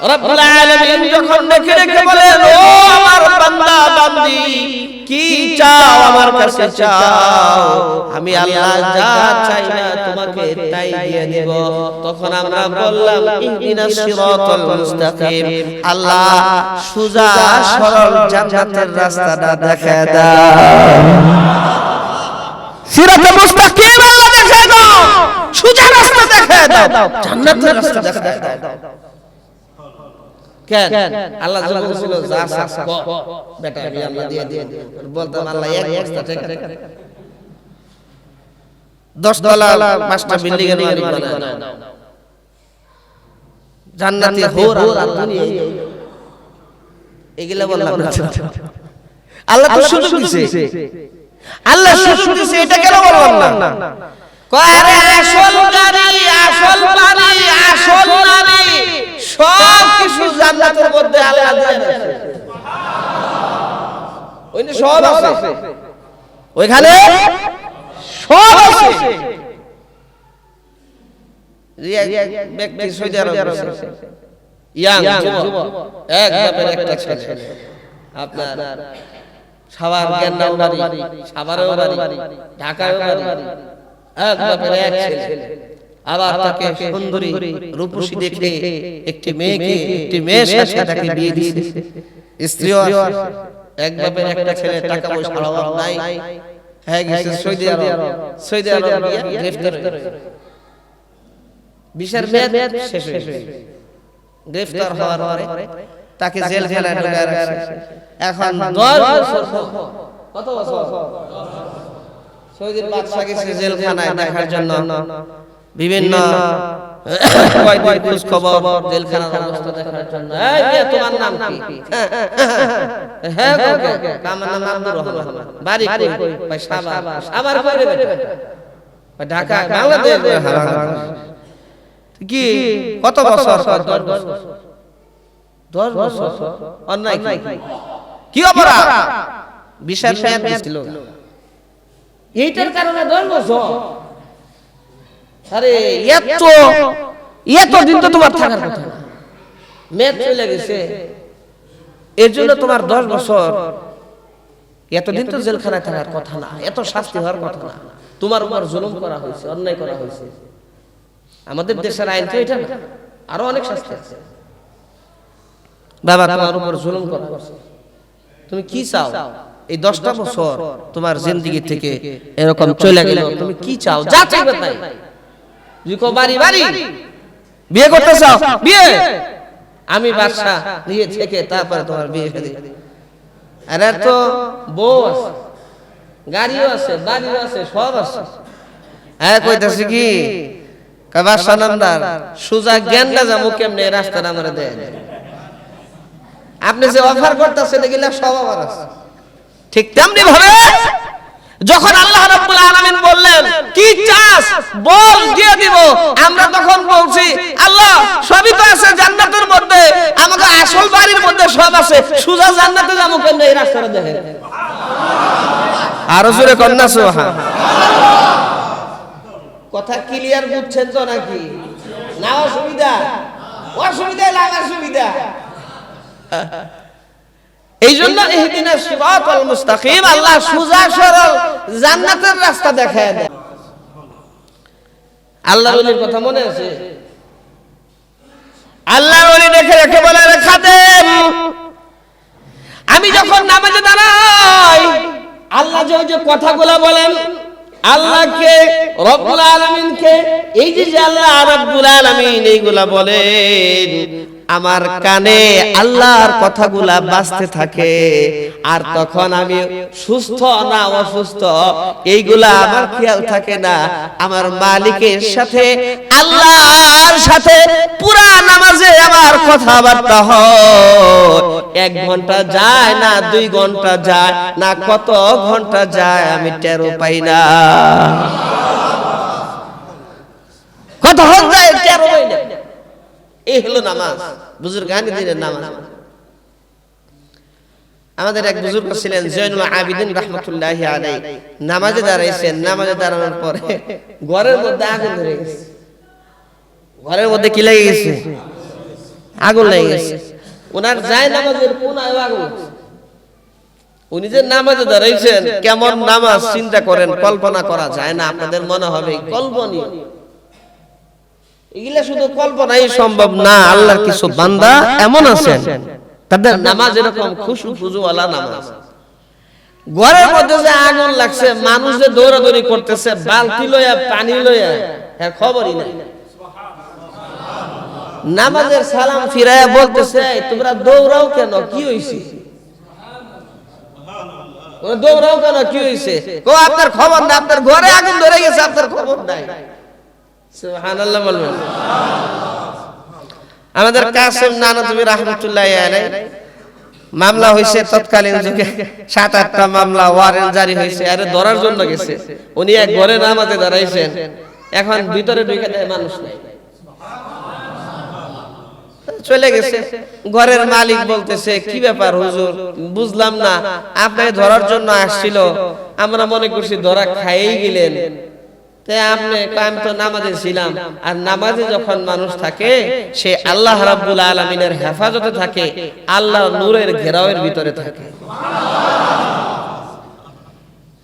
রব্বুল আলামিন যখন বলেন ও আমার বান্দা বান্দি কি চাও আমার কাছে চাও? আমি আল্লাহ যা চাই না তোমাকে তাই দিয়ে দেব। তখন আমরা বললাম ইহদিনাস সিরাতাল মুস্তাকিম। আল্লাহ সুজা সরল জান্নাতের রাস্তাটা দেখা দাও। সিরাতে মুস্তাকিম আল্লাহ দেখা দাও। সুজা রাস্তা দেখা দাও। জান্নাতের রাস্তা দেখা দাও। কেন আল্লাহ যখন বলছিল যা চাস ক বেটা আমি আল্লাহ দিয়ে দিয়ে বলতাম আল্লাহ এক বস্তা দশ তলা পাঁচটা বিল্ডিং এর মালিক বানায় জান্নাতি হোর দুনিয়া এগুলা বললাম আল্লাহ তো সুযোগ আল্লাহ সুযোগ এটা কেন বললাম না কয় আরে আসল গাড়ি আসল বাড়ি আসল নারী সব জান্নাতের মধ্যে আল্লাহ দিয়ে রাখছে ওইখানে সব আছে। ওইখানে সব আছে। ব্যক্তি সৌদি আরব গেছে। ইয়াং যুবক। এক বাপের একটা ছেলে। আপনার সাভার গেন্দাল বাড়ি সাভারেও বাড়ি ঢাকায়ও বাড়ি। এক বাপের এক ছেলে। আবার তাকে সুন্দরী রূপসী দেখে একটি মেয়েকে একটি মেয়ের সাথে তাকে বিয়ে দিয়েছে। স্ত্রীও এক বাপের একটা ছেলে টাকা পয়সার অভাব নাই। হ্যাঁ গেছে সৌদি আরব। সৌদি আরব গ্রেফতার। বিশার মেয়াদ শেষ হয়ে গ্রেফতার হওয়ার পরে তাকে জেলখানায় ঢুকায় রাখছে এখন দশ বছর কত বছর? সৌদির বাদশা গেছে জেলখানায় দেখার জন্য। বিভিন্ন কয়দিন খোঁজ খবর জেলখানার অবস্থা দেখার জন্য। এই তোমার নাম কি? হ্যাঁ গো, আমার নাম আব্দুর রহমান। বাড়ি কই? ভাই সাভার সাভার কই ভাই, ঢাকা বাংলাদেশ? কি? কত বছর? দশ বছর। দশ বছর? অন্যায় কি? অপরাধ? বিশাল এইটার কারণে দশ বছর? আরে এত এত দিন তো তোমার থাকার কথা। চলে গেছে। এর জন্য তোমার দশ বছর। এতদিন তো জেলখানায় থাকার কথা না। এত শাস্তি হওয়ার কথা না। তোমার উপর জুলুম করা হয়েছে অন্যায় করা হয়েছে। আমাদের দেশের আইন তো এটা না। আরও অনেক শাস্তি আছে। বাবা তোমার উপর জুলুম করা হয়েছে। তুমি কি চাও? এই দশটা বছর তোমার জিন্দগি থেকে এরকম চলে গেল। তুমি কি চাও? যা চাইবে তাই। জিকো বাড়ি বাড়ি। বিয়ে করতে চাও? বিয়ে? আমি বাদশা নিয়ে থেকে তারপরে তোমার বিয়ে করে আরে তো বউ আছে গাড়িও আছে বাড়িও আছে সব আছে। হ্যাঁ কইতাছি কি? বাদশা নামদার সুজা জ্ঞানটা যাব কেমনে রাস্তাটা আমার দেয় আপনি যে অফার করতেছেন এগুলা সব আমার আছে। ঠিক তেমনি ভাবে যখন আল্লাহ রাব্বুল আলামিন বললেন কি চাস বল দিয়ে দিব। আমরা তখন বলছি, আল্লাহ, সবই তো আছে জান্নাতের মধ্যে। আমাকে আসল বাড়ির মধ্যে সব আছে। সুজা জান্নাতে যাব কেন এই রাস্তাটা দেখে? আরও জোরে কন্যা সোহা কথা ক্লিয়ার বুঝছেন তো নাকি? না, অসুবিধা। অসুবিধা লাগার সুবিধা এই জন্য ইহদিনা সিরাতাল মুস্তাকিম, আল্লাহ সুজা সরল জান্নাতের রাস্তা দেখায় দেয় আল্লাহ ওলির কথা মনে আছে? আল্লাহ ওলি দেখে রেখে বলে খাদেম আমি যখন নামাজে দাঁড়াই আল্লাহ যে ওই যে কথাগুলো বলেন আল্লাহকে রব্বুল আলামিনকে এই যে যে আল্লাহ রব্বুল আলামিন এইগুলা বলেন আমার কানে আল্লাহর কথাগুলা বাজতে থাকে। আর তখন আমি সুস্থ না অসুস্থ এইগুলা আমার খেয়াল থাকে না। আমার মালিকের সাথে আল্লাহর সাথে পুরা নামাজে আমার কথাবার্তা হয়। এক ঘণ্টা যায় না দুই ঘণ্টা যায় না কত ঘণ্টা যায় আমি টেরো পাই না কত হন যায় টেরো পাই না এই হলো নামাজ। বুজুর্গ গানি দিনের নামাজ। আমাদের এক বুজুর্গ ছিলেন জৈনুল আবিদিন রহমতুল্লাহ আলাই নামাজে দাঁড়াইছেন নামাজে দাঁড়ানোর পরে ঘরের মধ্যে আগুন ধরে গেছে। ঘরের মধ্যে কি লেগে গেছে? আগুন লেগে গেছে। ওনার যায় নামাজের কোনায় আগুন। উনি যে নামাজে দাঁড়াইছেন কেমন নামাজ চিন্তা করেন কল্পনা করা যায় না। আপনাদের মনে হবে কল্পনীয়। এগুলা শুধু কল্পনাই সম্ভব না আল্লাহর কিছু বান্দা এমন আছেন। তাদের নামাজ এরকম খুশু খুজুওয়ালা নামাজ। ঘরের মধ্যে যে আগুন লাগছে মানুষ যে দৌড়াদৌড়ি করতেছে বালতি লইয়া পানি লইয়া হ্যাঁ খবরই নাই। নামাজের সালাম ফিরায়া বলতেছে তোমরা দৌড়াও কেন? কি হইছে? দৌড়াও কেন? কি হইছে? ও আপনার খবর না আপনার ঘরে আগুন ধরে গেছে আপনার খবর নাই। সুবহানাল্লাহ বলবেন। আমাদের কাসেম নানতুবি রাহমাতুল্লাহ আলাইহি। মামলা হয়েছে তৎকালীন যুগে। সাত আটটা মামলা ওয়ারেন্ট জারি হয়েছে আরে ধরার জন্য গেছে। উনি এক ঘরে নামাজে দাঁড়াইছেন। এখন ভিতরে ঢুকে দেয় মানুষ নাই। চলে গেছে। ঘরের মালিক বলতেছে কি ব্যাপার হুজুর? বুঝলাম না। আপনাকে ধরার জন্য আসছিল। আমরা মনে করছি ধরা খাইয়েই গেলেন। আমি তো নামাজে ছিলাম। আর নামাজে যখন মানুষ থাকে, সে আল্লাহ রাব্বুল আলামিনের হেফাজতে থাকে আল্লাহ নূরের ঘেরাওয়ের ভিতরে থাকে।